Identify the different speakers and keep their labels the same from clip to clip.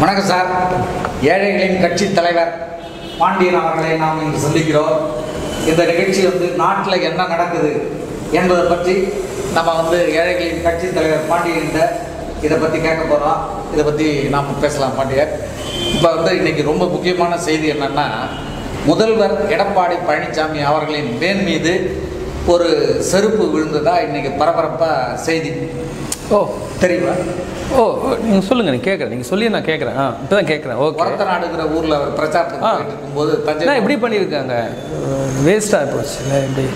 Speaker 1: வணக்கம் சார். ஏழைகளின் கட்சி தலைவர் பாண்டியன் அவர்களை நாம் இன்று சந்திக்கிறோம். இந்த நிகழ்ச்சி வந்து நாட்டில் என்ன நடக்குது என்பதை பற்றி நம்ம வந்து ஏழைகளின் கட்சி தலைவர் பாண்டியன்கிட்ட இதை பற்றி கேட்க போகிறோம் இதை பற்றி நாம் பேசலாம் பாண்டியர். இப்போ வந்து இன்றைக்கி ரொம்ப முக்கியமான செய்தி என்னென்னா முதல்வர் எடப்பாடி பழனிசாமி அவர்களின் மேன் மீது ஒரு செருப்பு விழுந்ததா இன்னைக்கு பரபரப்பாக செய்தி?
Speaker 2: ஓ.
Speaker 1: தெரியுமா?
Speaker 2: ஓ நீங்கள் சொல்லுங்கள் நீங்கள் கேட்குறேன் நீங்கள் சொல்லி நான் கேட்குறேன் ஆ இப்போ தான் கேட்குறேன் ஓகே.
Speaker 1: ஒரத்த நாடுங்கிற ஊரில் அவர் பிரச்சாரத்துக்கு இருக்கும்போது தஞ்சை
Speaker 2: என்ன இப்படி பண்ணியிருக்காங்க? வேஸ்ட்டாக போச்சு. இல்லை இப்படி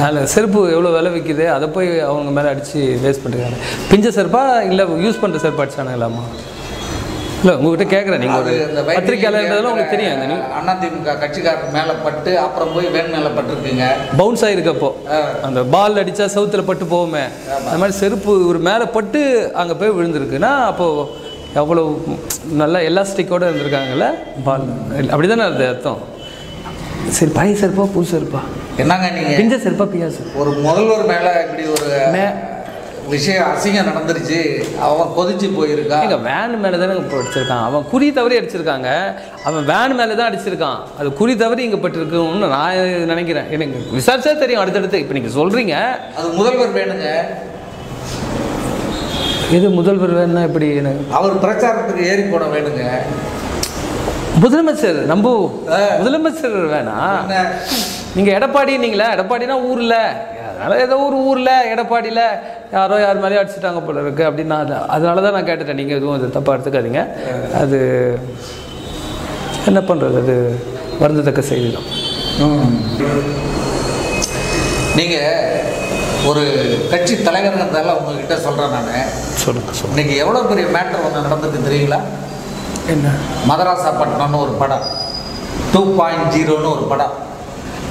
Speaker 2: அதில் செருப்பு எவ்வளோ விலை விற்கிது அதை போய் அவங்க மேலே அடித்து வேஸ்ட் பண்ணிருக்காங்க. பிஞ்ச செருப்பா? இல்லை யூஸ் பண்ணுற செருப்பு அடிச்சானுங்களாமா இல்லை உங்ககிட்ட கேட்குறேன் நீங்கள் ஒரு பத்திரிக்கையாளர்ன்றதுலாம் உங்களுக்கு தெரியும் அந்த நீ.
Speaker 1: அதிமுக கட்சிக்காரர் மேல பட்டு அப்புறம் போய் வேன் மேல பட்டிருக்குங்க.
Speaker 2: பவுன்ஸ் ஆகிருக்கப்போ. அந்த பால் அடித்தா செவுத்துல பட்டு போகுமே. அந்த மாதிரி செருப்பு ஒரு மேலே பட்டு அங்கே போய் விழுந்திருக்குன்னா அப்போது எவ்வளோ நல்லா எலாஸ்டிக்கோடு இருந்திருக்காங்கல்ல? பால். அப்படி தானே அது அர்த்தம். சரி பழைய செருப்பா புது செருப்பா?
Speaker 1: என்னங்க நீங்க?
Speaker 2: பிஞ்ச செருப்பா பியா செருப்பா?
Speaker 1: ஒரு முதல்வர் மேல இப்படி ஒரு விஷயம் அசிங்கம் நடந்துருச்சு. அவன் கொதிச்சு போயிருக்கா
Speaker 2: எங்க வேன் மேலே தானே இப்போ அடிச்சிருக்கான் அவன் குறி தவறி அடிச்சிருக்காங்க. அவன் வேன் மேலே தான் அடிச்சிருக்கான். அது குறி தவறி இங்கே பட்டிருக்குன்னு நான் நினைக்கிறேன். எனக்கு விசாரிச்சா தெரியும் அடுத்தடுத்து. இப்போ நீங்கள் சொல்கிறீங்க
Speaker 1: அது முதல்வர் வேணுங்க.
Speaker 2: இது முதல்வர் வேணும்னா எப்படி எனக்கு
Speaker 1: அவர் பிரச்சாரத்துக்கு ஏறி போட வேணுங்க.
Speaker 2: முதலமைச்சர் நம்ப. முதலமைச்சர் வேணாம்
Speaker 1: என்ன?
Speaker 2: நீங்க எடப்பாடி நீங்களா எடப்பாடினா ஊர்ல. அதனால ஏதோ ஒரு ஊர்ல எடப்பாடியில. யாரோ யார் மேலேயும் அடிச்சுட்டாங்க போல இருக்கு அப்படின்னு நான் அது- அதனால தான் நான் கேட்டுட்டேன். நீங்க எதுவும் அது தப்பா எடுத்துக்காதீங்க. அது என்ன பண்றது? அது வருந்தத்தக்க செய்தி தான்
Speaker 1: ம். நீங்க ஒரு கட்சி தலைவர்ன்றதால உங்ககிட்ட சொல்றேன் நான்.
Speaker 2: சொல்லுங்க சொல்லுங்க.
Speaker 1: இன்னைக்கு எவ்வளவு பெரிய மேட்டர் ஒன்று நடந்திருக்கு தெரியுங்களா?
Speaker 2: என்ன?
Speaker 1: மதராசாப்பட்டினம்னு ஒரு படம். டூ பாயிண்ட் ஜீரோன்னு ஒரு படம்.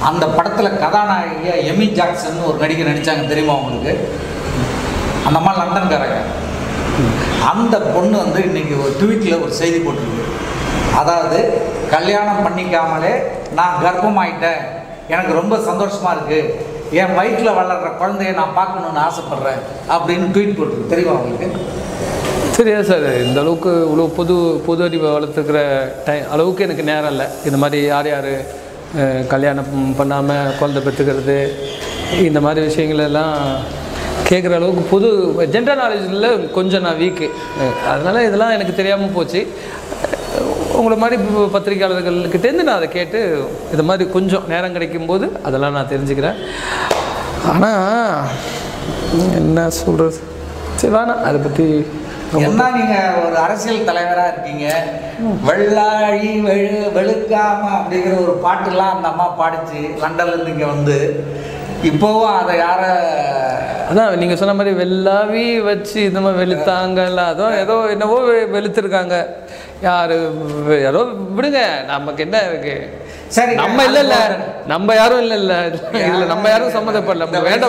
Speaker 1: அந்த படத்தில் கதாநாயகியா எமி ஜாக்சன் ஒரு நடிகை நடித்தாங்க தெரியுமா உங்களுக்கு? அந்த அம்மா லண்டன்காரங்க. அந்த பொண்ணு வந்து இன்னைக்கு ஒரு ட்வீட்டில் ஒரு செய்தி போட்டிருக்கு. அதாவது கல்யாணம் பண்ணிக்காமலே நான் கர்ப்பமாயிட்டேன். எனக்கு ரொம்ப சந்தோஷமாக இருக்குது என் வயிற்றில் வளர்கிற குழந்தைய நான் பார்க்கணுன்னு ஆசைப்பட்றேன் அப்படின்னு ட்வீட் போட்டு தெரியுமா உங்களுக்கு?
Speaker 2: சரியா சார். இந்த அளவுக்கு இவ்வளோ பொது பொது அறிவை வளர்த்துக்கிற டைம் அளவுக்கு எனக்கு நேரம் இல்லை. இந்த மாதிரி யார் யார் கல்யாணம் பண்ணாமல் குழந்தை பெற்றுக்கிறது இந்த மாதிரி விஷயங்கள் எல்லாம் கேட்குற அளவுக்கு புது ஜென்ரல் நாலேஜில் கொஞ்சம் நான் வீக்கு அதனால் இதெல்லாம் எனக்கு தெரியாமல் போச்சு. உங்களை மாதிரி பத்திரிகையாளர்கள்கிட்டேருந்து நான் அதை கேட்டு இது மாதிரி கொஞ்சம் நேரம் கிடைக்கும்போது அதெல்லாம் நான் தெரிஞ்சுக்கிறேன். ஆனால் என்ன சொல்கிறது சரி வேணாம். அதை பற்றி
Speaker 1: என்ன நீங்க ஒரு அரசியல் தலைவரா இருக்கீங்க? வெள்ளாழி வெளு வெளுக்காம அப்படிங்கிற ஒரு பாட்டுலாம் அந்த அம்மா பாடிச்சு லண்டன்ல இருந்து இங்க வந்து. இப்போவும் அதை யார
Speaker 2: அதான் நீங்கள் சொன்ன மாதிரி வெள்ளாவி வச்சு இந்த மாதிரி வெளுத்தாங்கல்ல அதுவும் ஏதோ என்னவோ வெளுத்திருக்காங்க. யாரு யாரோ விடுங்க நமக்கு என்ன இருக்கு?
Speaker 1: சரி
Speaker 2: நம்ம இல்ல இல்ல. நம்ம யாரும் இல்ல இல்ல. இல்ல நம்ம யாரும் சம்மந்தப்படல. வேண்ட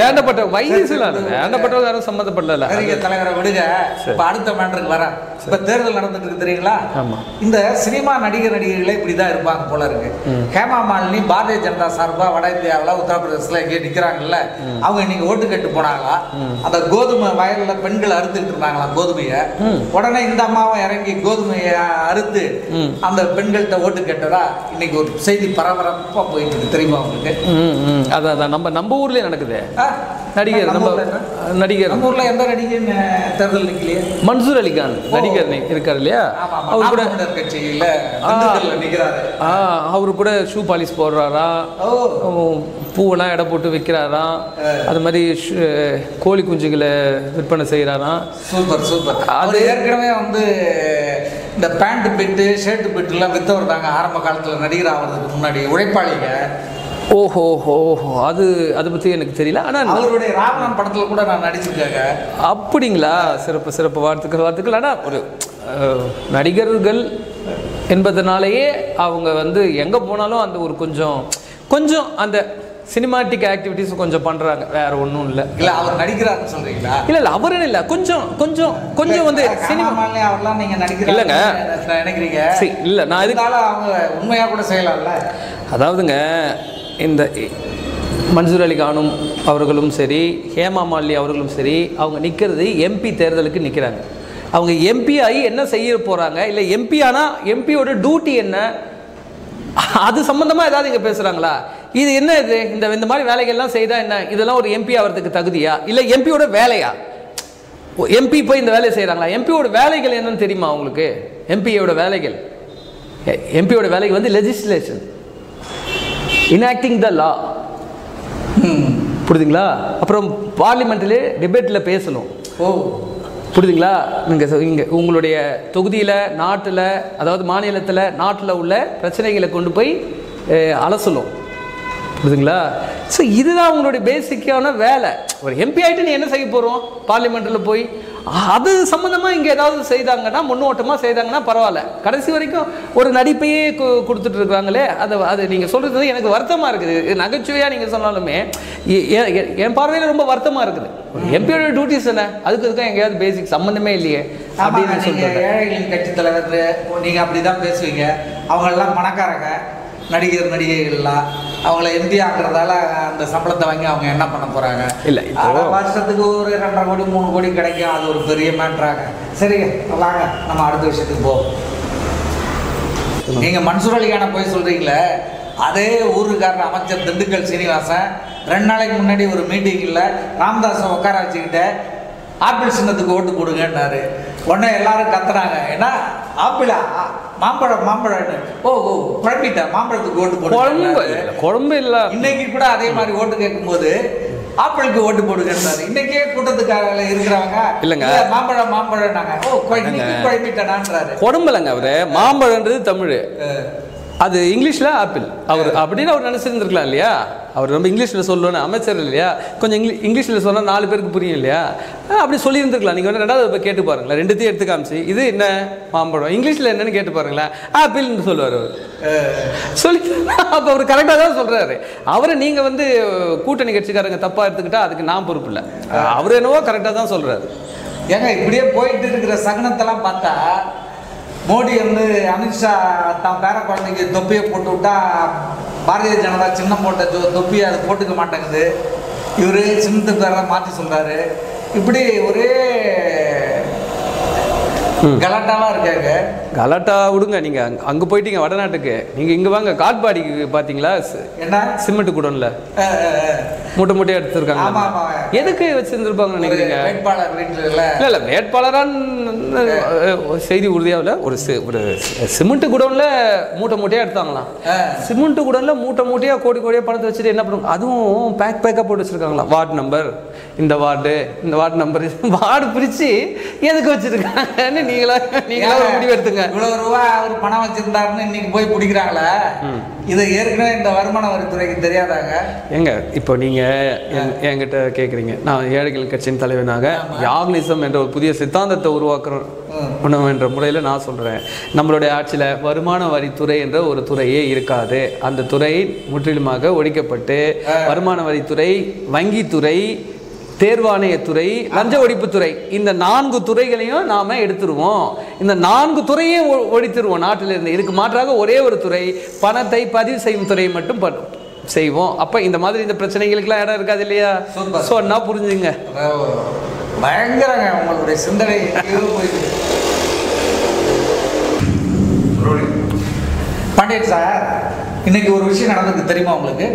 Speaker 2: வேண்டப்பட்ட வயசுல வேண்டப்பட்டவங்க யாரும் சம்மந்தப்படல.
Speaker 1: சரிங்க தலைவரை விடுங்க. இப்ப அடுத்த மேட்டருக்கு வரேன். இப்ப தேர்தல் நடந்துட்டு இருக்கு தெரியுங்களா?
Speaker 2: ஆமா.
Speaker 1: இந்த சினிமா நடிகர் நடிகைகளே இப்படிதான் இருப்பாங்க போல இருக்கு. ஹேமா மாலினி பாரதிய ஜனதா சார்பா வட இந்தியாவில் உத்தரப்பிரதேசத்துல இங்கே நிக்கிறாங்கல்ல. அவங்க இன்னைக்கு ஓட்டு கேட்டு போனாங்களா? அந்த கோதுமை வயல்ல பெண்கள் அறுத்துட்டு இருந்தாங்களா கோதுமையை. உடனே இந்த அம்மாவும் இறங்கி கோதுமையை அறுத்து அந்த பெண்கள்கிட்ட ஓட்டு கேட்டதா இன்னைக்கு ஒரு செய்தி பரபரப்பா போயிட்டு இருக்கு. தெரியுமா உங்களுக்கு?
Speaker 2: அதான் அதான். நம்ம நம்ம ஊர்லயே நடக்குது? நடிகர்
Speaker 1: நம்ம?
Speaker 2: நடிகர்.
Speaker 1: நம்ம ஊர்ல எந்த நடிகை தேர்தல் நிக்கலையே?
Speaker 2: மன்சூர் அலிகான் நடிகர் இருக்கார் இல்லையா? அவர் கூட
Speaker 1: கட்சியில
Speaker 2: ஆ. அவரு கூட ஷூ பாலிஷ் போடுறாரா? பூவெல்லாம் எடை போட்டு விற்கிறாராம் அது மாதிரி கோழி குஞ்சுகளை விற்பனை செய்கிறாராம்
Speaker 1: சூப்பர் சூப்பர். அது- ஏற்கனவே வந்து இந்த பேண்ட் பிட்டு ஷர்ட் பிட்டுலாம் வித்தவர் தாங்க ஆரம்ப காலத்துல நடிகர் ஆகிறதுக்கு முன்னாடி உழைப்பாளிங்க.
Speaker 2: ஓஹோ ஓஹோ அது அதை பற்றி எனக்கு தெரியல. ஆனால்
Speaker 1: அவருடைய ராவணன் படத்துல கூட நான் நடிச்சிருக்கேங்க.
Speaker 2: அப்படிங்களா? சிறப்பு சிறப்பு வாழ்த்துக்கள் வாழ்த்துக்கள். ஆனால் ஒரு நடிகர்கள் என்பதனாலேயே அவங்க வந்து எங்கே போனாலும் அந்த ஒரு கொஞ்சம் கொஞ்சம் அந்த சினிமாட்டிக் ஆக்டிவிட்டிஸ் கொஞ்சம் பண்ணுறாங்க வேற ஒன்றும் இல்லை.
Speaker 1: இல்ல அவர் நடிக்கிறாருன்னு சொல்றீங்களா?
Speaker 2: இல்லை இல்லை அவருன்னு இல்லை. கொஞ்சம் கொஞ்சம் கொஞ்சம் வந்து சினிமா
Speaker 1: அவர்லாம் நீங்க நடிக்கிறாங்க
Speaker 2: இல்லைங்க.
Speaker 1: நினைக்கிறீங்க?
Speaker 2: சரி இல்லை நான் இதுக்கு
Speaker 1: இருந்தாலும் அவங்க உண்மையா கூட செய்யலாம்ல?
Speaker 2: அதாவதுங்க இந்த மன்சூர் அலி கானும் அவர்களும் சரி ஹேமா மாலினி அவர்களும் சரி அவங்க நிற்கிறது எம்பி தேர்தலுக்கு நிற்கிறாங்க அவங்க எம்பி ஆகி என்ன செய்ய போகிறாங்க இல்லை எம்பி ஆனால் எம்பியோட டியூட்டி என்ன? அது சம்மந்தமாக ஏதாவது இங்கே பேசுகிறாங்களா இது என்ன இது? இந்த இந்த மாதிரி வேலைகள்லாம் செய்தால் என்ன? இதெல்லாம் ஒரு எம்பி ஆகிறதுக்கு தகுதியா? இல்லை எம்பியோட வேலையா? எம்பி போய் இந்த வேலையை செய்கிறாங்களா எம்பியோட வேலைகள் என்னன்னு தெரியுமா உங்களுக்கு? எம்பியோட வேலைகள். எம்பியோட வேலைகள் வந்து லெஜிஸ்லேஷன் இன்ஆக்டிங் த லா புரியுதுங்களா அப்புறம் பார்லிமெண்ட்டில் டிபேட்டில் பேசணும்.
Speaker 1: ஓ.
Speaker 2: புரியுதுங்களா நீங்கள் இங்கே உங்களுடைய தொகுதியில் நாட்டில் அதாவது மாநிலத்தில் நாட்டில் உள்ள பிரச்சனைகளை கொண்டு போய் அஹ், அலசலும் புரியுதுங்களா? ஸோ இதுதான் உங்களுடைய பேசிக்கான வேலை. ஒரு எம்பி ஆகிட்டு நீ என்ன செய்ய போகிறோம் பார்லிமெண்ட்டில் போய் அது சம்மந்தமாக இங்கே ஏதாவது செய்தாங்கன்னா முன்னோட்டமாக செய்தாங்கன்னா பரவாயில்ல. கடைசி வரைக்கும் ஒரு நடிப்பையே கொடுத்துட்டு இருக்காங்களே அதை அது நீங்கள் சொல்கிறது எனக்கு வருத்தமாக இருக்குது. நகைச்சுவையாக நீங்கள் சொன்னாலுமே என் பார்வையில் ரொம்ப வருத்தமாக இருக்குது. எம்பியோட டியூட்டிஸ் என்ன? அதுக்கு இதுக்கும் எங்கேயாவது பேசிக் சம்மந்தமே இல்லையே அப்படின்னு சொல்லிட்டு
Speaker 1: ஏழைகளின் கட்சி தலைவர் நீங்க அப்படிதான் பேசுவீங்க. அவங்க எல்லாம் பணக்காரங்க. நடிகர் நடிகைகள்லாம் அவங்கள எம்பி ஆக்குறதால அந்த சம்பளத்தை வாங்கி அவங்க என்ன பண்ண போறாங்க?
Speaker 2: இல்ல, இப்போ-
Speaker 1: வருஷத்துக்கு ஒரு ரெண்டரை கோடி மூணு கோடி கிடைக்கும். அது ஒரு பெரிய மேட்ராங்க சரி வாங்க நம்ம அடுத்த விஷயத்துக்கு போவோம் நீங்க மன்சூர் அலிகான போய் சொல்றீங்களே அதே ஊருக்காரர் அமைச்சர் திண்டுக்கல் சீனிவாசன் ரெண்டு நாளைக்கு முன்னாடி ஒரு மீட்டிங்கில் ராமதாஸை உட்கார வச்சுக்கிட்டு ஆப்பிள் சின்னத்துக்கு ஓட்டு கொடுங்கன்னாரு. உடனே எல்லாரும் கத்துறாங்க ஏன்னா ஆப்பிளா? மாம்பழம் மாம்பழம்னு ஓ ஓ குழம்பிட்டேன் மாம்பழத்துக்கு ஓட்டு
Speaker 2: குழம்பு
Speaker 1: போடுங்க
Speaker 2: குழம்பு இல்லை.
Speaker 1: இன்னைக்கு கூட அதே மாதிரி ஓட்டு கேட்கும்போது ஆப்பிளுக்கு ஓட்டு போடுங்கன்றாரு இன்னைக்கே கூட்டத்துக்காக இருக்கிறவங்க
Speaker 2: இல்லைங்க.
Speaker 1: இல்ல, மாம்பழம் மாம்பழம் நாங்க ஓ குழம்பிட்டேனான்றாரு.
Speaker 2: குழம்புலங்க அவரு. மாம்பழன்றது தமிழ். அது இங்கிலீஷில் ஆப்பிள் அவர் அப்படின்னு அவர் நினச்சிருந்துருக்கலாம் இல்லையா? அவர் ரொம்ப இங்கிலீஷில் சொல்லணும் அமைச்சர் இல்லையா? கொஞ்சம் இங்கிலீஷ் இங்கிலீஷில் சொன்னால் நாலு பேருக்கு புரியும் இல்லையா? அப்படி சொல்லியிருந்துருக்கலாம். நீங்கள் வந்து ரெண்டாவது போய் கேட்டு பாருங்களேன். ரெண்டுத்தையும் எடுத்து காமிச்சு இது என்ன மாம்பழம்? இங்கிலீஷில் என்னன்னு கேட்டு பாருங்களேன். ஆப்பிள்னு சொல்லுவார் அவர். சொல்லி அப்போ அவர் கரெக்டாக தான் சொல்கிறாரு அவரை நீங்கள் வந்து கூட்டணி கட்சிக்காரங்க தப்பாக எடுத்துக்கிட்டா அதுக்கு நான் பொறுப்பு இல்லை. அவர் என்னவோ கரெக்டாக தான் சொல்கிறாரு
Speaker 1: ஏங்க இப்படியே போயிட்டு இருக்கிற சகனத்தெல்லாம் பார்த்தா மோடி வந்து அமித்ஷா தான் பேர குழந்தைக்கு தொப்பியை போட்டு விட்டா பாரதிய ஜனதா சின்னம் போட்ட தொ- தொப்பியை அது போட்டுக்க மாட்டேங்குது. இவரு சின்னத்து பேரை மாற்றி சொல்றாரு. இப்படி ஒரே கலாட்டாவா இருக்காங்க.
Speaker 2: கலாட்டா விடுங்க. நீங்கள் அங்கே அங்கே போயிட்டீங்க வடநாட்டுக்கு. நீங்கள் இங்கே வாங்க காட்பாடிக்கு பார்த்தீங்களா
Speaker 1: என்ன?
Speaker 2: சிமெண்ட் குடோன்ல. மூட்டை மூட்டையாக எடுத்துருக்காங்க. எதுக்கு வச்சுருந்துருப்பாங்கன்னு
Speaker 1: ஒரு
Speaker 2: நினைக்கிறீங்க?
Speaker 1: இல்ல?
Speaker 2: இல்லை இல்லை வேட்பாளரான்னு செய்தி உறுதியாவில் ஒரு சி- ஒரு சிமெண்ட் குடோனில் மூட்டை மூட்டையாக எடுத்தாங்களாம். சிமெண்ட் குடோனில் மூட்டை மூட்டையாக கோடி கோடியாக பணத்தை வச்சுட்டு என்ன பண்ணுவாங்க? அதுவும் பேக் பேக்காக போட்டு வச்சுருக்காங்களாம் வார்டு நம்பர் இந்த வார்டு இந்த வார்டு நம்பர் வார்டு பிரித்து எதுக்கு வச்சுருக்காங்கன்னு நீங்களா நீங்களா ஒரு முடிவு எடுத்துங்க.
Speaker 1: இவ்வளவு ரூபா அவர் பணம் வச்சிருந்தாருன்னு இன்னைக்கு போய் பிடிக்கிறாங்களே? இது ஏற்கனவே இந்த வருமான வரித்துறைக்கு தெரியாதாங்க?
Speaker 2: ஏங்க இப்போ நீங்கள் என்கிட்ட கேட்குறீங்க நான் ஏழைகள் கட்சியின் தலைவனாக யாக்னிசம் என்ற ஒரு புதிய சித்தாந்தத்தை உருவாக்குறோம் உணவு என்ற முறையில் நான் சொல்கிறேன் நம்மளுடைய ஆட்சியில் வருமான வரித்துறை என்ற ஒரு துறையே இருக்காது. அந்த துறை முற்றிலுமாக ஒழிக்கப்பட்டு வருமான வரித்துறை வங்கித்துறை தேர்வாணையத்துறை லஞ்ச ஒழிப்புத்துறை. இந்த நான்கு துறைகளையும் நாம எடுத்துருவோம். இந்த நான்கு துறையே ஒழித்துருவோம். நாட்டில் இருந்து இதுக்கு மாற்றாக ஒரே ஒரு துறை பணத்தை பதிவு செய்யும் துறையை மட்டும் பண் செய்வோம். அப்போ இந்த மாதிரி இந்த பிரச்சனைகளுக்கெல்லாம் இடம் இருக்காது இல்லையா?
Speaker 1: Super.
Speaker 2: சொன்னா புரிஞ்சுங்க.
Speaker 1: பயங்கரங்க உங்களுடைய சிந்தனை. பாண்டியன் சார் இன்னைக்கு ஒரு விஷயம் நடந்ததுக்கு தெரியுமா உங்களுக்கு?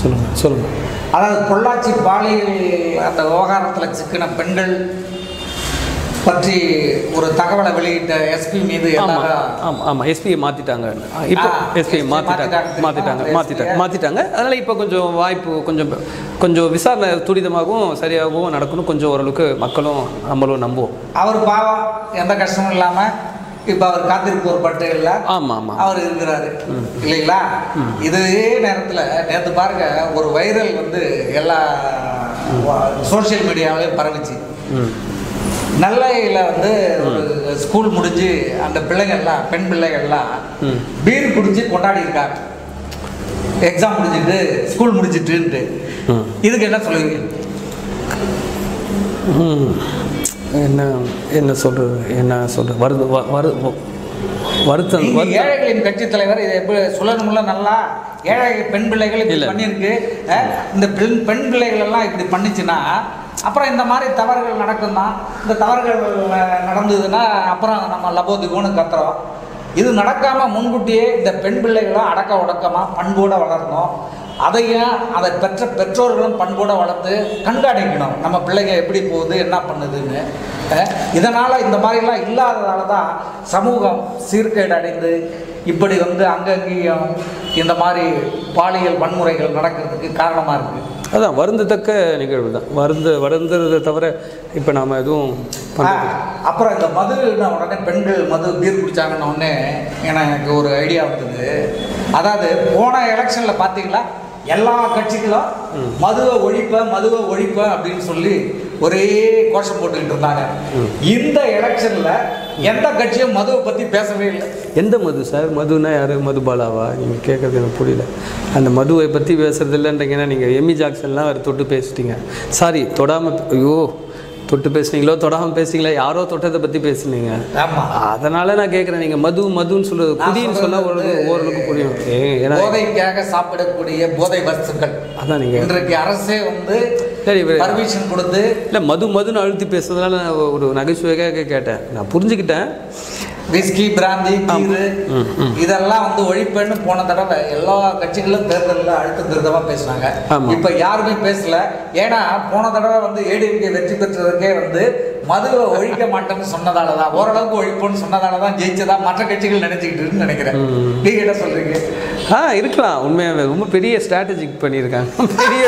Speaker 2: சொல்லுங்க சொல்லுங்க.
Speaker 1: அதாவது பொள்ளாச்சி பாலியல் அந்த விவகாரத்தில் சிக்கின பெண்கள் பற்றி ஒரு தகவலை வெளியிட்ட எஸ்பி மீது
Speaker 2: ஆமா
Speaker 1: எல்லாரும்
Speaker 2: ஆமா ஆமா. எஸ்பியை மாத்திட்டாங்க. இப்போ எஸ்பியை
Speaker 1: தெரியுமா?
Speaker 2: மாத்திட்டாங்க
Speaker 1: SPயை?
Speaker 2: மாத்திட்டாங்க அதனால இப்போ கொஞ்சம் வாய்ப்பு கொஞ்சம் கொஞ்சம் விசாரணை துரிதமாகவும் சரியாகவும் நடக்கணும். கொஞ்சம் ஓரளவுக்கு மக்களும் நம்மளும் நம்புவோம்.
Speaker 1: அவர் பாவம் எந்த கஷ்டமும் இல்லாமல் இப்போ அவர் காத்திருப்போர் பட்டியலில்
Speaker 2: ஆமா ஆமா.
Speaker 1: அவர் இருக்கிறாரு. இல்லைங்களா? இதே நேரத்தில் நேற்று பாருங்க ஒரு வைரல் வந்து எல்லா சோஷியல் மீடியாவிலையும் பரவிச்சு. நெல்லையில் வந்து ஒரு ஸ்கூல் முடிஞ்சு அந்த பிள்ளைகள்லாம் பெண் பிள்ளைகள்லாம். பீர் குடிச்சு கொண்டாடி இருக்காங்க. எக்ஸாம் முடிஞ்சிட்டு ஸ்கூல் முடிஞ்சிட்டுன்ட்டு. இதுக்கு என்ன சொல்லுவீங்க.
Speaker 2: என்ன என்ன சொல்றது என்ன சொல்றது? வருது வரு வருத்தம்
Speaker 1: ஏழைகளின் கட்சி தலைவர் இதை எப்படி சொல்லணும்ல நல்லா ஏழை பெண் பிள்ளைகள்
Speaker 2: இல்ல.
Speaker 1: பண்ணியிருக்கு இந்த பெண் பெண் பிள்ளைகள் எல்லாம் இப்படி பண்ணுச்சுன்னா அப்புறம் இந்த மாதிரி தவறுகள் நடக்கும் தான் இந்த தவறுகள் நடந்ததுன்னா அப்புறம் நம்ம லபோதிபோன்னு கத்துறோம். இது நடக்காமல் முன்கூட்டியே இந்த பெண் பிள்ளைகளை அடக்க உடக்கமாக பண்போட வளரணும். அதையும் அதை பெற்ற பெற்றோர்களும் பண்போட வளர்த்து கண்காணிக்கணும். நம்ம பிள்ளைங்க எப்படி போகுது என்ன பண்ணுதுன்னு. இதனால் இந்த மாதிரிலாம் இல்லாததால தான் சமூகம் சீர்கேடு அடைந்து இப்படி வந்து அங்கங்கேயும் இந்த மாதிரி பாலியல் வன்முறைகள் நடக்கிறதுக்கு காரணமாக இருக்குது
Speaker 2: அதான் வருந்தத்தக்க நிகழ்வு தான். வருந்த வருந்துறதை தவிர இப்போ நாம் எதுவும்
Speaker 1: அப்புறம் இந்த மதுன உடனே பெண்கள் மது பீர் குடிச்சாங்கன்ன உடனே எனக்கு ஒரு ஐடியா வந்தது. அதாவது போன எலெக்ஷனில் பார்த்தீங்களா? எல்லா கட்சிகளும் மதுவை ஒழிப்ப மதுவை ஒழிப்ப அப்படின்னு சொல்லி ஒரே கோஷம் போட்டுக்கிட்டு இருந்தாங்க. இந்த எலெக்ஷன்ல எந்த கட்சியும் மதுவை பத்தி பேசவே இல்லை.
Speaker 2: எந்த மது சார்? மதுனா யாரு? மதுபாலாவா? நீங்கள் கேட்குறது எனக்கு புரியல. அந்த மதுவை பற்றி பேசுறது இல்லைன்றீங்கன்னா நீங்கள் எமி ஜாக்சன்லாம் வேறு தொட்டு பேசிட்டீங்க. சாரி தொடாமல் ஐயோ. தொட்டு பேசுனீங்களோ தொடாமல் பேசுனீங்களா யாரோ தொட்டதை பற்றி பேசுனீங்க. அதனால நான் கேட்குறேன் நீங்கள் மது மதுன்னு சொல்லுறது
Speaker 1: நான்
Speaker 2: குடின்னு சொன்னால்
Speaker 1: சொல்றது
Speaker 2: ஓரளவுக்கு புரியும். ஏன்னா
Speaker 1: போதைக்காக சாப்பிடக்கூடிய போதை வஸ்துக்கள்.
Speaker 2: அதான் நீங்கள்
Speaker 1: இன்றைக்கு அரசே வந்து
Speaker 2: சரி
Speaker 1: பர்மிஷன் கொடுத்து
Speaker 2: இல்லை மது மதுன்னு அழுத்தி பேசுறதுனால நான் ஒரு நகைச்சுவைக்காக கேட்டேன். நான் புரிஞ்சுக்கிட்டேன்.
Speaker 1: விஸ்கி பிராந்தி கீரு இதெல்லாம் வந்து ஒழிப்புன்னு போன தடவை எல்லா கட்சிகளும் தேர்தலில் அழுத்த திருத்தமாக பேசினாங்க. இப்போ யாருமே பேசல. ஏன்னா போன தடவை வந்து ஏடிஎம்கே வெற்றி பெற்றதுக்கே வந்து மதுவை ஒழிக்க மாட்டேன்னு சொன்னதால தான் ஓரளவுக்கு ஒழிப்போன்னு சொன்னதால தான் ஜெயிச்சதா மற்ற கட்சிகள் நினைச்சுக்கிட்டுன்னு நினைக்கிறேன். நீங்க என்ன சொல்றீங்க?
Speaker 2: ஆ இருக்கலாம். உண்மையாகவே ரொம்ப பெரிய ஸ்ட்ராட்டஜிக் பண்ணியிருக்காங்க. பெரிய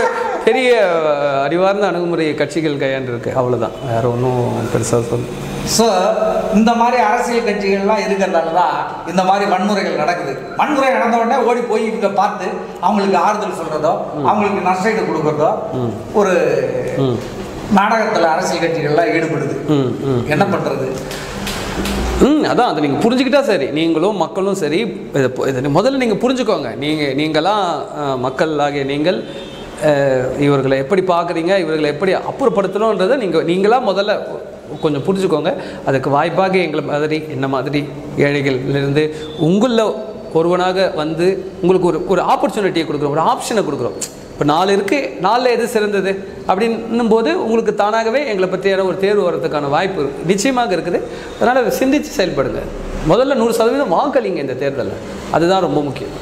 Speaker 2: பெரிய அறிவார்ந்த அணுகுமுறை கட்சிகள் கையாண்டிருக்கு. அவ்வளோதான் வேற ஒன்றும் பெருசாக சொல்லு
Speaker 1: ஸோ இந்த மாதிரி அரசியல் கட்சிகள்லாம் இருக்கிறதால தான் இந்த மாதிரி வன்முறைகள் நடக்குது. வன்முறை நடந்த உடனே ஓடி போய் இவங்க பார்த்து அவங்களுக்கு ஆறுதல் சொல்றதோ அவங்களுக்கு நஷ்டஈடு கொடுக்கறதோ ஒரு நாடகத்தில் அரசியல் கட்சிகள்லாம் ஈடுபடுது. என்ன பண்றது?
Speaker 2: ம் அதான் அதை நீங்கள் புரிஞ்சுக்கிட்டா சரி. நீங்களும் மக்களும் சரி. இதை முதல்ல நீங்கள் புரிஞ்சுக்கோங்க. நீங்கள் நீங்களாம் மக்கள் ஆகிய நீங்கள் இவர்களை எப்படி பார்க்குறீங்க இவர்களை எப்படி அப்புறப்படுத்தணுன்றதை நீங்கள் நீங்களாக முதல்ல கொஞ்சம் புரிஞ்சுக்கோங்க. அதுக்கு வாய்ப்பாக எங்களை மாதிரி என்ன மாதிரி ஏழைகள்லேருந்து உங்களில் ஒருவனாக வந்து உங்களுக்கு ஒரு ஒரு ஆப்பர்ச்சுனிட்டியை கொடுக்குறோம் ஒரு ஆப்ஷனை கொடுக்குறோம். இப்போ நாலு இருக்குது நாலில் எது சிறந்தது அப்படின்னும் போது உங்களுக்கு தானாகவே எங்களை பற்றியான ஒரு தேர்வு வரதுக்கான வாய்ப்பு நிச்சயமாக இருக்குது. அதனால் சிந்தித்து செயல்படுங்க. முதல்ல நூறு சதவீதம் வாக்களிங்க இந்த தேர்தலில். அதுதான் ரொம்ப முக்கியம்.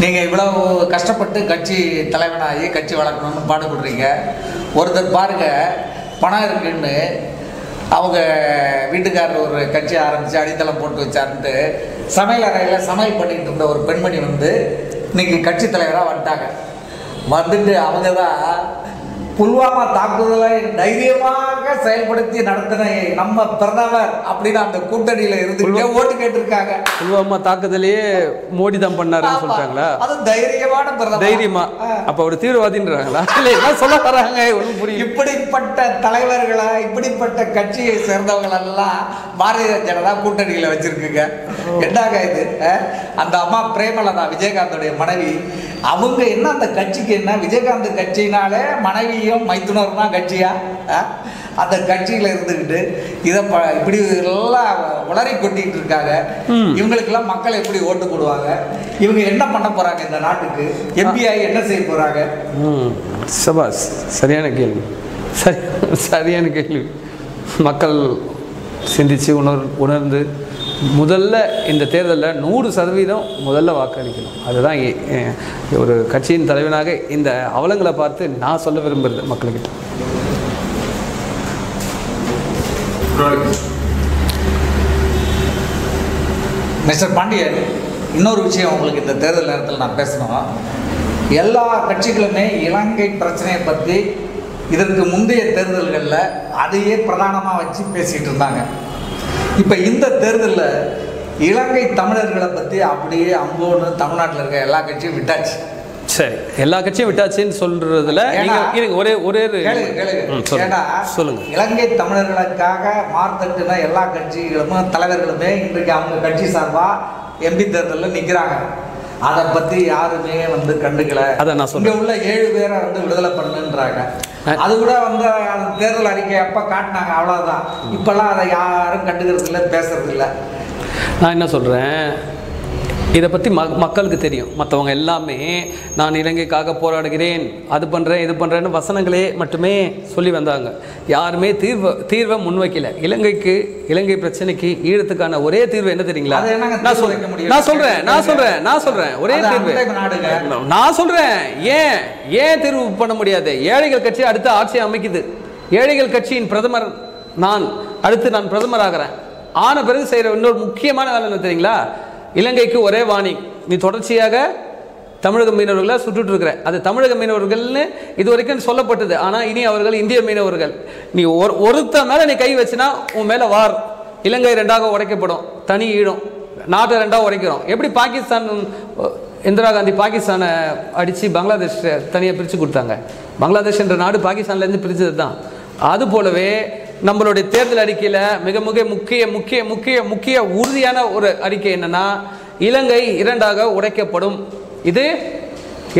Speaker 1: நீங்கள் இவ்வளவு கஷ்டப்பட்டு கட்சி தலைவனாகி கட்சி வளர்க்கணும்னு பாடுபடுறீங்க. ஒருத்தர் பாருங்க பணம் இருக்குன்னு அவங்க வீட்டுக்காரர் ஒரு கட்சி ஆரம்பித்து அடித்தளம் போட்டு வச்சாருன்ட்டு சமையல் அறையில் சமையல் பண்ணிட்டு இருந்த ஒரு பெண்மணி வந்து இன்னைக்கு கட்சி தலைவராக வந்துட்டாங்க. வந்துட்டு அவங்க தான் புல்வாமா தாக்குதலை தைரியமாக செயல்படுத்தி நடத்தின நம்ம பிரதமர் அப்படின்னு அந்த கூட்டணியில் இருந்துக்கிட்டே ஓட்டு கேட்டிருக்காங்க.
Speaker 2: புல்வாமா தாக்குதலையே மோடி தான் பண்ணாருன்னு. சொல்லிட்டாங்களா?
Speaker 1: அது தைரியமான பிரதமர்.
Speaker 2: தைரியமா. அப்போ அவர் தீவிரவாதின்றாங்களா? இல்லை என்ன சொல்ல வராங்க? புரியும்
Speaker 1: இப்படிப்பட்ட தலைவர்களை இப்படிப்பட்ட கட்சியை சேர்ந்தவங்க எல்லாம் பாரதிய ஜனதா கூட்டணியில வச்சிருக்குங்க. என்னங்க இது? அந்த அம்மா பிரேமலதா விஜயகாந்தோடைய மனைவி. அவங்க என்ன அந்த கட்சிக்கு என்ன? விஜயகாந்த் கட்சினாலே மனைவியும் மைத்துனர் தான் கட்சியா? அந்த கட்சியில இருந்துக்கிட்டு இதை ப இப்படி எல்லாம் உளறி கொட்டிட்டு இருக்காங்க. இவங்களுக்கெல்லாம் மக்கள் எப்படி ஓட்டு போடுவாங்க? இவங்க என்ன பண்ண போறாங்க இந்த நாட்டுக்கு? எம்பிஐ என்ன செய்ய போறாங்க?
Speaker 2: ம். சபாஸ் சரியான கேள்வி. சரி சரியான கேள்வி. மக்கள் சிந்திச்சு உணர் உணர்ந்து முதல்ல இந்த தேர்தலில் நூறு சதவீதம் முதல்ல வாக்களிக்கணும். அதுதான் ஒரு கட்சியின் தலைவனாக இந்த அவலங்களை பார்த்து நான் சொல்ல விரும்புகிறது மக்கள்கிட்ட.
Speaker 1: மிஸ்டர் பாண்டியன் இன்னொரு விஷயம் உங்களுக்கு இந்த தேர்தல் நேரத்தில் நான் பேசணும்? எல்லா கட்சிகளுமே இலங்கை பிரச்சனையை பற்றி இதற்கு முந்தைய தேர்தல்களில் அதையே பிரதானமாக வச்சு பேசிகிட்டு இருந்தாங்க. இப்போ இந்த தேர்தலில் இலங்கை தமிழர்களை பற்றி அப்படியே அம்போன்னு தமிழ்நாட்டில் இருக்க எல்லா கட்சியும் விட்டாச்சு.
Speaker 2: சரி எல்லா கட்சியும் விட்டாச்சுன்னு சொல்றதுல இருங்க ஒரே ஒரே சொல்லுங்க.
Speaker 1: இலங்கை தமிழர்களுக்காக மார்த்தட்டுன எல்லா கட்சிகளும் தலைவர்களுமே இன்றைக்கு அவங்க கட்சி சார்பா எம்பி தேர்தலில் நிற்கிறாங்க அதை பத்தி யாருமே வந்து கண்டுக்கல.
Speaker 2: அதை நான் சொல்றேன்.
Speaker 1: இங்க உள்ள ஏழு பேரை வந்து விடுதலை பண்ணுன்றாங்க. அது கூட வந்து அந்த தேர்தல் அறிக்கை அப்ப காட்டினாங்க அவ்வளவுதான். இப்பெல்லாம் அதை யாரும் கண்டுக்கிறது இல்லை பேசுறது இல்லை
Speaker 2: நான் என்ன சொல்கிறேன் இதை பற்றி ம மக்களுக்கு தெரியும். மற்றவங்க எல்லாமே நான் இலங்கைக்காக போராடுகிறேன் அது பண்ணுறேன் இது பண்ணுறேன்னு வசனங்களே மட்டுமே சொல்லி வந்தாங்க. யாருமே தீர்வு தீர்வை முன்வைக்கல. இலங்கைக்கு இலங்கை பிரச்சனைக்கு ஈழத்துக்கான ஒரே தீர்வு என்ன தெரியுங்களா? நான் சொல்றேன்? நான் சொல்றேன் நான் சொல்றேன் நான் சொல்றேன். ஒரே தீர்வு. நான் சொல்றேன். ஏன்? ஏன் தீர்வு பண்ண முடியாது? ஏழைகள் கட்சி அடுத்த ஆட்சி அமைக்குது. ஏழைகள் கட்சியின் பிரதமர் நான் அடுத்து நான் பிரதமர் ஆகிறேன் ஆன பிறகு செய்யற இன்னொரு முக்கியமான வேலை என்ன தெரியுங்களா? இலங்கைக்கு ஒரே வாணி. நீ தொடர்ச்சியாக தமிழக மீனவர்களை சுட்டுட்டு இருக்கிற அது தமிழக மீனவர்கள்னு இது வரைக்கும் சொல்லப்பட்டது. ஆனால் இனி அவர்கள் இந்திய மீனவர்கள். நீ ஒரு ஒருத்த மேலே நீ கை வச்சுனா உன் மேலே வார். இலங்கை ரெண்டாக உடைக்கப்படும். தனி ஈடும் நாட்டை ரெண்டாக உடைக்கிறோம். எப்படி பாகிஸ்தான் இந்திரா காந்தி பாகிஸ்தானை அடித்து பங்களாதேஷ் தனியாக பிரித்து கொடுத்தாங்க? பங்களாதேஷ் என்ற நாடு பாகிஸ்தான்லேருந்து பிரித்தது தான் அது போலவே நம்மளுடைய தேர்தல் அறிக்கையில் மிக மிக முக்கிய முக்கிய முக்கிய முக்கிய உறுதியான ஒரு அறிக்கை என்னன்னா இலங்கை இரண்டாக உடைக்கப்படும். இது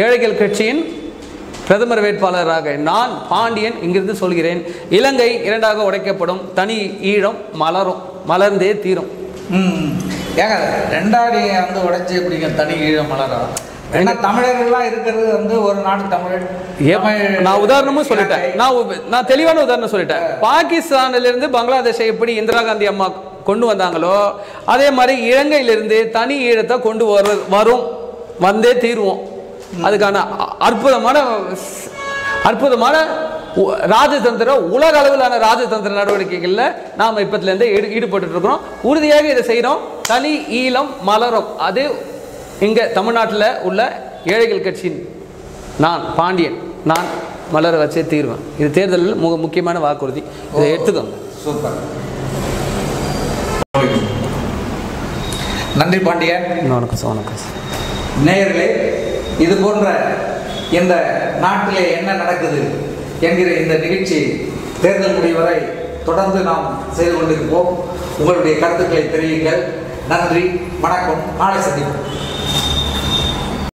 Speaker 2: ஏழைகள் கட்சியின் பிரதமர் வேட்பாளராக நான் பாண்டியன் இங்கிருந்து சொல்கிறேன். இலங்கை இரண்டாக உடைக்கப்படும். தனி ஈழம் மலரும் மலர்ந்தே தீரும்.
Speaker 1: ஏங்க ரெண்டாடி வந்து உடைச்சி எப்படிங்க தனி ஈழம் மலரா? ஏன்னா தமிழர்கள்லாம் இருக்கிறது வந்து ஒரு நாடு தமிழ்.
Speaker 2: ஏப்-
Speaker 1: தமிழ்
Speaker 2: நான் உதாரணமும் சொல்லிட்டேன். நான் தெளிவான உதாரணம் சொல்லிட்டேன். பாகிஸ்தானிலிருந்து பங்களாதேஷை எப்படி இந்திரா காந்தி அம்மா கொண்டு வந்தாங்களோ அதே மாதிரி இலங்கையிலிருந்து தனி ஈழத்தை கொண்டு வர வரும் வந்தே தீருவோம். அதுக்கான அற்புதமான அற்புதமான ராஜதந்திர உலக அளவிலான ராஜதந்திர நடவடிக்கைகளில் நாம் இப்பத்துலேருந்து ஈடு ஈடுபட்டு இருக்கிறோம். உறுதியாக இதை செய்கிறோம் தனி ஈழம் மலரும். அது இங்கே தமிழ்நாட்டில் உள்ள ஏழைகள் கட்சியின் நான் பாண்டியன் நான் மலர வச்சே தீர்வேன். இது தேர்தலில் முக முக்கியமான வாக்குறுதி. இதை எடுத்துக்கோங்க.
Speaker 1: சூப்பர். நன்றி பாண்டியன்.
Speaker 2: வணக்கம் சார் வணக்கம் சார்.
Speaker 1: நேயர்களே இது போன்ற இந்த நாட்டிலே என்ன நடக்குது என்கிற இந்த நிகழ்ச்சி தேர்தல் முடிவு வரை தொடர்ந்து நாம் செய்து கொண்டிருப்போம். உங்களுடைய கருத்துக்களை தெரிவிங்கள். நன்றி வணக்கம். நாளை சந்திப்போம்.